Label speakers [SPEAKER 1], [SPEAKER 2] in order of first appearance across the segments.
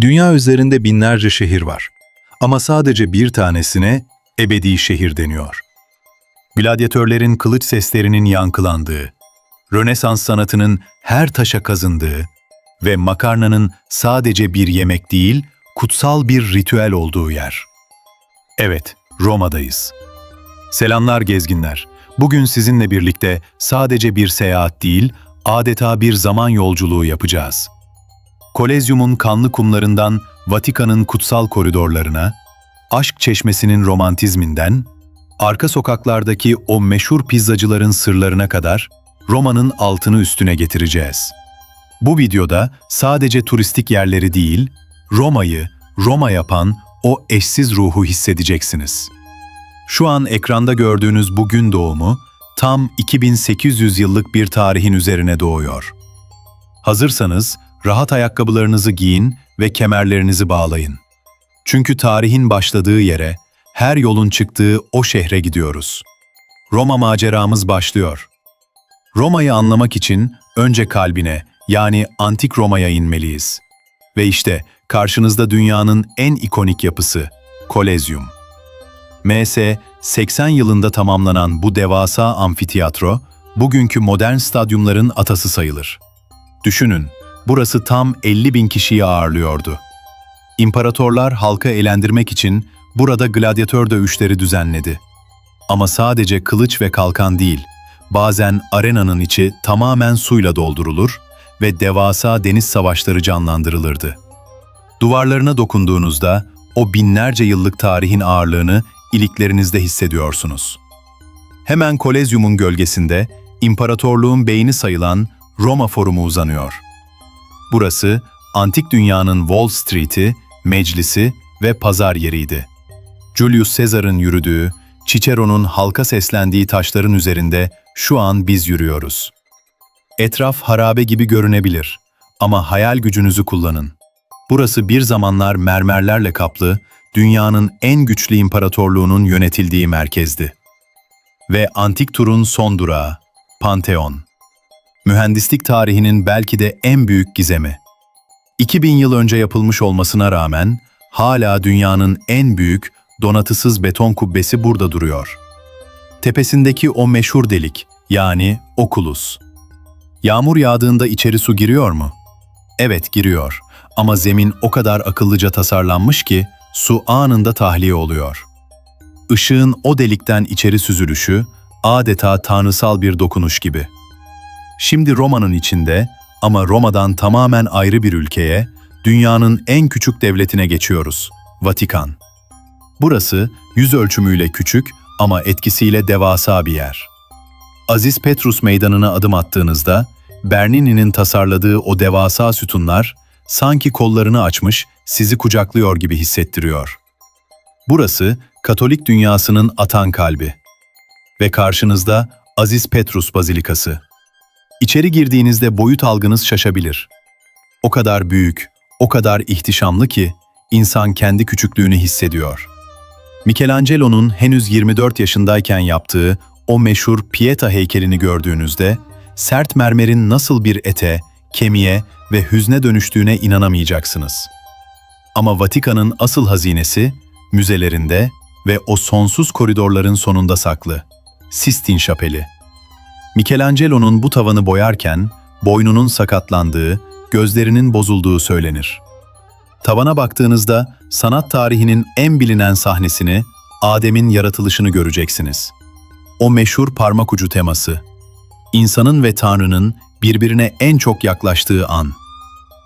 [SPEAKER 1] Dünya üzerinde binlerce şehir var. Ama sadece bir tanesine ebedi şehir deniyor. Gladyatörlerin kılıç seslerinin yankılandığı, Rönesans sanatının her taşa kazındığı ve makarnanın sadece bir yemek değil, kutsal bir ritüel olduğu yer. Evet, Roma'dayız. Selamlar gezginler. Bugün sizinle birlikte sadece bir seyahat değil, adeta bir zaman yolculuğu yapacağız. Kolezyum'un kanlı kumlarından Vatikan'ın kutsal koridorlarına, aşk çeşmesinin romantizminden, arka sokaklardaki o meşhur pizzacıların sırlarına kadar Roma'nın altını üstüne getireceğiz. Bu videoda sadece turistik yerleri değil, Roma'yı Roma yapan o eşsiz ruhu hissedeceksiniz. Şu an ekranda gördüğünüz bu gün doğumu tam 2800 yıllık bir tarihin üzerine doğuyor. Hazırsanız rahat ayakkabılarınızı giyin ve kemerlerinizi bağlayın. Çünkü tarihin başladığı yere, her yolun çıktığı o şehre gidiyoruz. Roma maceramız başlıyor. Roma'yı anlamak için önce kalbine, yani antik Roma'ya inmeliyiz. Ve işte karşınızda dünyanın en ikonik yapısı, Kolezyum. MS 80 yılında tamamlanan bu devasa amfiteyatro, bugünkü modern stadyumların atası sayılır. Düşünün, burası tam 50 bin kişiyi ağırlıyordu. İmparatorlar halka eğlendirmek için burada gladyatör dövüşleri düzenledi. Ama sadece kılıç ve kalkan değil, bazen arenanın içi tamamen suyla doldurulur ve devasa deniz savaşları canlandırılırdı. Duvarlarına dokunduğunuzda o binlerce yıllık tarihin ağırlığını iliklerinizde hissediyorsunuz. Hemen Kolezyum'un gölgesinde imparatorluğun beyni sayılan Roma Forumu uzanıyor. Burası antik dünyanın Wall Street'i, meclisi ve pazar yeriydi. Julius Caesar'ın yürüdüğü, Cicero'nun halka seslendiği taşların üzerinde şu an biz yürüyoruz. Etraf harabe gibi görünebilir ama hayal gücünüzü kullanın. Burası bir zamanlar mermerlerle kaplı, dünyanın en güçlü imparatorluğunun yönetildiği merkezdi. Ve antik turun son durağı, Pantheon. Mühendislik tarihinin belki de en büyük gizemi. 2000 yıl önce yapılmış olmasına rağmen hala dünyanın en büyük donatısız beton kubbesi burada duruyor. Tepesindeki o meşhur delik yani okulus. Yağmur yağdığında içeri su giriyor mu? Evet giriyor ama zemin o kadar akıllıca tasarlanmış ki su anında tahliye oluyor. Işığın o delikten içeri süzülüşü adeta tanrısal bir dokunuş gibi. Şimdi Roma'nın içinde ama Roma'dan tamamen ayrı bir ülkeye, dünyanın en küçük devletine geçiyoruz, Vatikan. Burası yüz ölçümüyle küçük ama etkisiyle devasa bir yer. Aziz Petrus meydanına adım attığınızda, Bernini'nin tasarladığı o devasa sütunlar, sanki kollarını açmış, sizi kucaklıyor gibi hissettiriyor. Burası, Katolik dünyasının atan kalbi. Ve karşınızda Aziz Petrus Bazilikası. İçeri girdiğinizde boyut algınız şaşabilir. O kadar büyük, o kadar ihtişamlı ki, insan kendi küçüklüğünü hissediyor. Michelangelo'nun henüz 24 yaşındayken yaptığı o meşhur Pieta heykelini gördüğünüzde, sert mermerin nasıl bir ete, kemiğe ve hüzne dönüştüğüne inanamayacaksınız. Ama Vatikan'ın asıl hazinesi, müzelerinde ve o sonsuz koridorların sonunda saklı. Sistine Şapeli. Michelangelo'nun bu tavanı boyarken, boynunun sakatlandığı, gözlerinin bozulduğu söylenir. Tavana baktığınızda sanat tarihinin en bilinen sahnesini, Adem'in yaratılışını göreceksiniz. O meşhur parmak ucu teması. İnsanın ve Tanrı'nın birbirine en çok yaklaştığı an.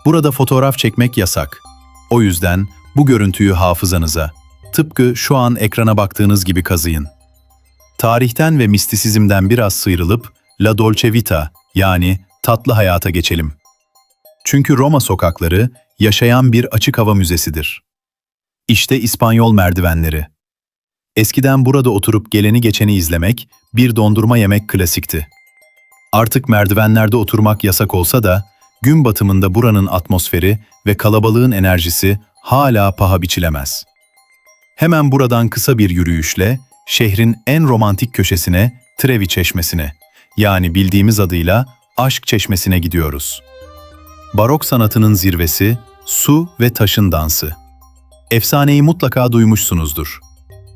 [SPEAKER 1] Burada fotoğraf çekmek yasak. O yüzden bu görüntüyü hafızanıza, tıpkı şu an ekrana baktığınız gibi kazıyın. Tarihten ve mistisizmden biraz sıyrılıp La Dolce Vita yani tatlı hayata geçelim. Çünkü Roma sokakları yaşayan bir açık hava müzesidir. İşte İspanyol merdivenleri. Eskiden burada oturup geleni geçeni izlemek, bir dondurma yemek klasikti. Artık merdivenlerde oturmak yasak olsa da, gün batımında buranın atmosferi ve kalabalığın enerjisi hala paha biçilemez. Hemen buradan kısa bir yürüyüşle, şehrin en romantik köşesine, Trevi Çeşmesi'ne, yani bildiğimiz adıyla Aşk Çeşmesi'ne gidiyoruz. Barok sanatının zirvesi, su ve taşın dansı. Efsaneyi mutlaka duymuşsunuzdur.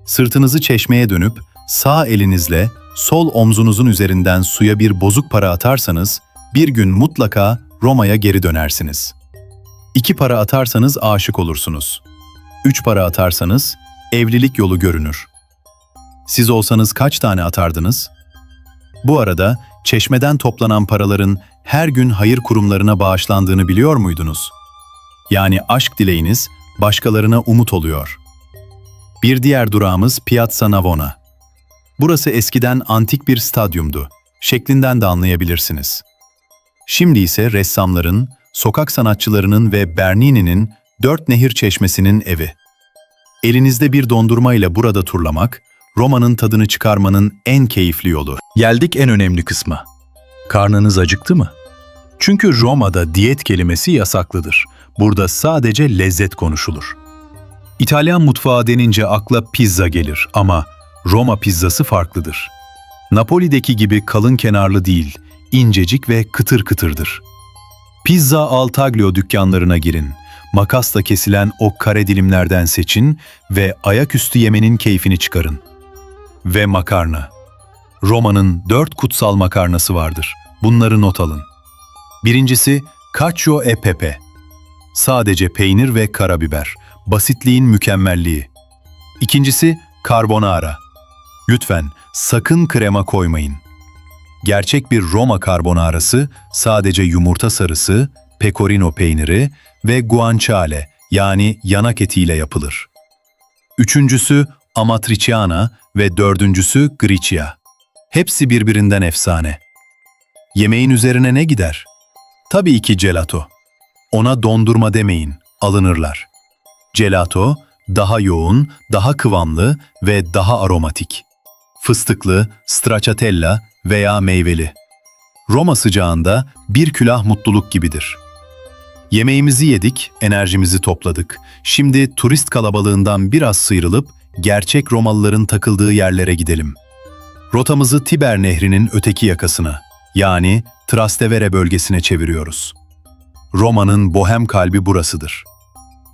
[SPEAKER 1] Sırtınızı çeşmeye dönüp sağ elinizle sol omzunuzun üzerinden suya bir bozuk para atarsanız bir gün mutlaka Roma'ya geri dönersiniz. İki para atarsanız aşık olursunuz. Üç para atarsanız evlilik yolu görünür. Siz olsanız kaç tane atardınız? Bu arada çeşmeden toplanan paraların her gün hayır kurumlarına bağışlandığını biliyor muydunuz? Yani aşk dileğiniz başkalarına umut oluyor. Bir diğer durağımız Piazza Navona. Burası eskiden antik bir stadyumdu. Şeklinden de anlayabilirsiniz. Şimdi ise ressamların, sokak sanatçılarının ve Bernini'nin dört nehir çeşmesinin evi. Elinizde bir dondurmayla burada turlamak, Roma'nın tadını çıkarmanın en keyifli yolu. Geldik en önemli kısma. Karnınız acıktı mı? Çünkü Roma'da diyet kelimesi yasaklıdır. Burada sadece lezzet konuşulur. İtalyan mutfağı denince akla pizza gelir ama Roma pizzası farklıdır. Napoli'deki gibi kalın kenarlı değil, incecik ve kıtır kıtırdır. Pizza al taglio dükkanlarına girin. Makasla kesilen o kare dilimlerden seçin ve ayaküstü yemenin keyfini çıkarın. Ve makarna. Roma'nın dört kutsal makarnası vardır. Bunları not alın. Birincisi cacio e pepe. Sadece peynir ve karabiber. Basitliğin mükemmelliği. İkincisi carbonara. Lütfen sakın krema koymayın. Gerçek bir Roma carbonarası sadece yumurta sarısı, pecorino peyniri ve guanciale yani yanak etiyle yapılır. Üçüncüsü amatriciana ve dördüncüsü gricia. Hepsi birbirinden efsane. Yemeğin üzerine ne gider? Tabii ki gelato. Ona dondurma demeyin, alınırlar. Gelato daha yoğun, daha kıvamlı ve daha aromatik. Fıstıklı, stracciatella veya meyveli. Roma sıcağında bir külah mutluluk gibidir. Yemeğimizi yedik, enerjimizi topladık. Şimdi turist kalabalığından biraz sıyrılıp gerçek Romalıların takıldığı yerlere gidelim. Rotamızı Tiber Nehri'nin öteki yakasına, yani Trastevere bölgesine çeviriyoruz. Roma'nın bohem kalbi burasıdır.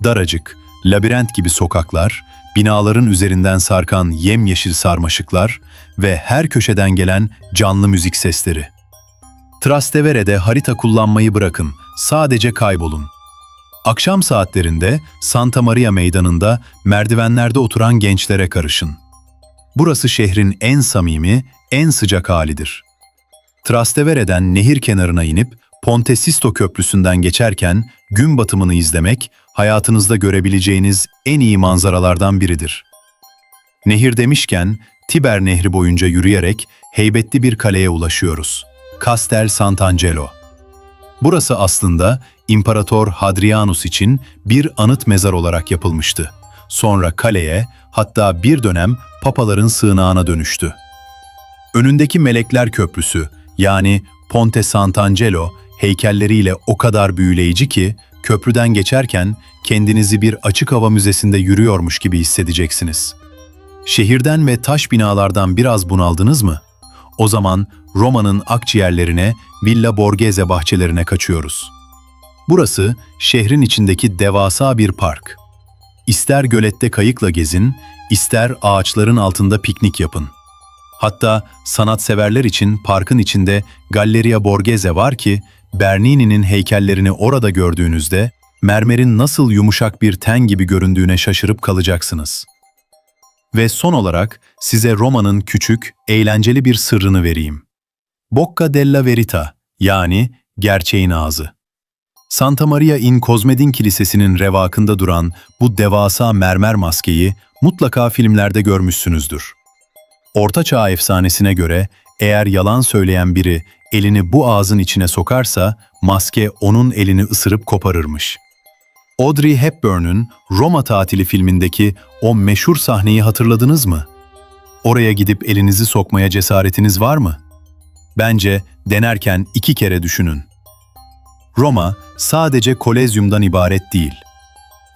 [SPEAKER 1] Daracık, labirent gibi sokaklar, binaların üzerinden sarkan yemyeşil sarmaşıklar ve her köşeden gelen canlı müzik sesleri. Trastevere'de harita kullanmayı bırakın, sadece kaybolun. Akşam saatlerinde Santa Maria Meydanı'nda merdivenlerde oturan gençlere karışın. Burası şehrin en samimi, en sıcak halidir. Trastevere'den nehir kenarına inip Ponte Sisto Köprüsü'nden geçerken gün batımını izlemek hayatınızda görebileceğiniz en iyi manzaralardan biridir. Nehir demişken Tiber Nehri boyunca yürüyerek heybetli bir kaleye ulaşıyoruz. Castel Sant'Angelo. Burası aslında İmparator Hadrianus için bir anıt mezar olarak yapılmıştı. Sonra kaleye, hatta bir dönem papaların sığınağına dönüştü. Önündeki Melekler Köprüsü yani Ponte Sant'Angelo heykelleriyle o kadar büyüleyici ki köprüden geçerken kendinizi bir açık hava müzesinde yürüyormuş gibi hissedeceksiniz. Şehirden ve taş binalardan biraz bunaldınız mı? O zaman Roma'nın akciğerlerine, Villa Borghese bahçelerine kaçıyoruz. Burası şehrin içindeki devasa bir park. İster gölette kayıkla gezin, ister ağaçların altında piknik yapın. Hatta sanatseverler için parkın içinde Galleria Borghese var ki, Bernini'nin heykellerini orada gördüğünüzde mermerin nasıl yumuşak bir ten gibi göründüğüne şaşırıp kalacaksınız. Ve son olarak size Roma'nın küçük, eğlenceli bir sırrını vereyim. Bocca della Verita yani gerçeğin ağzı. Santa Maria in Cosmedin Kilisesi'nin revakında duran bu devasa mermer maskeyi mutlaka filmlerde görmüşsünüzdür. Orta Çağ efsanesine göre eğer yalan söyleyen biri elini bu ağzın içine sokarsa maske onun elini ısırıp koparırmış. Audrey Hepburn'un Roma Tatili filmindeki o meşhur sahneyi hatırladınız mı? Oraya gidip elinizi sokmaya cesaretiniz var mı? Bence denerken iki kere düşünün. Roma sadece kolezyumdan ibaret değil.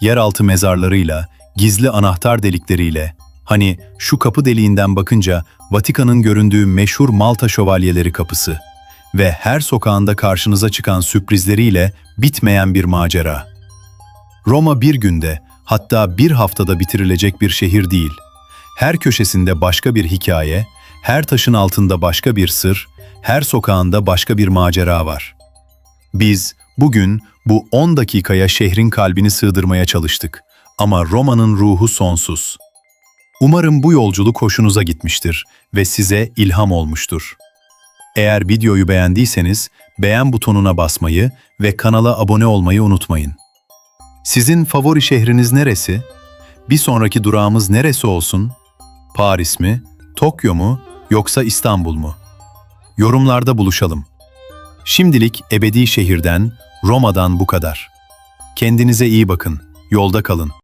[SPEAKER 1] Yeraltı mezarlarıyla, gizli anahtar delikleriyle, hani şu kapı deliğinden bakınca Vatikan'ın göründüğü meşhur Malta Şövalyeleri kapısı ve her sokağında karşınıza çıkan sürprizleriyle bitmeyen bir macera. Roma bir günde, hatta bir haftada bitirilecek bir şehir değil. Her köşesinde başka bir hikaye, her taşın altında başka bir sır, her sokağında başka bir macera var. Biz bugün bu 10 dakikaya şehrin kalbini sığdırmaya çalıştık. Ama Roma'nın ruhu sonsuz. Umarım bu yolculuk hoşunuza gitmiştir ve size ilham olmuştur. Eğer videoyu beğendiyseniz beğen butonuna basmayı ve kanala abone olmayı unutmayın. Sizin favori şehriniz neresi? Bir sonraki durağımız neresi olsun? Paris mi, Tokyo mu yoksa İstanbul mu? Yorumlarda buluşalım. Şimdilik ebedi şehirden, Roma'dan bu kadar. Kendinize iyi bakın, yolda kalın.